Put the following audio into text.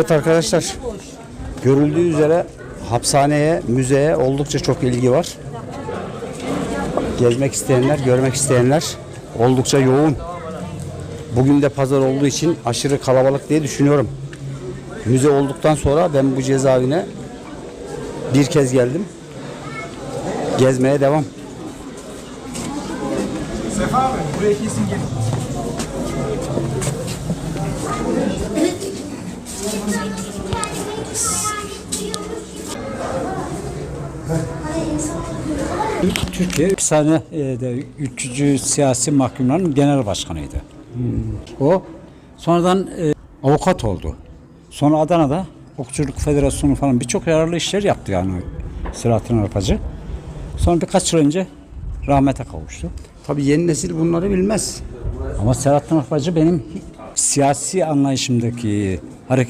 Evet arkadaşlar, görüldüğü üzere hapishaneye, müzeye oldukça çok ilgi var. Gezmek isteyenler, görmek isteyenler oldukça yoğun. Bugün de pazar olduğu için aşırı kalabalık diye düşünüyorum. Müze olduktan sonra ben bu cezaevine bir kez geldim. Gezmeye devam. Sefa abi buraya kesin gelin. Türkiye hapishanede 300 siyasi mahkumların genel başkanıydı. O sonradan e, avukat oldu. Sonra Adana'da Okçuluk Federasyonu falan birçok yararlı işler yaptı yani Selahattin Arpacı. Sonra birkaç yıl önce rahmete kavuştu. Tabii yeni nesil bunları bilmez. Ama Selahattin Arpacı benim siyasi anlayışımdaki hareket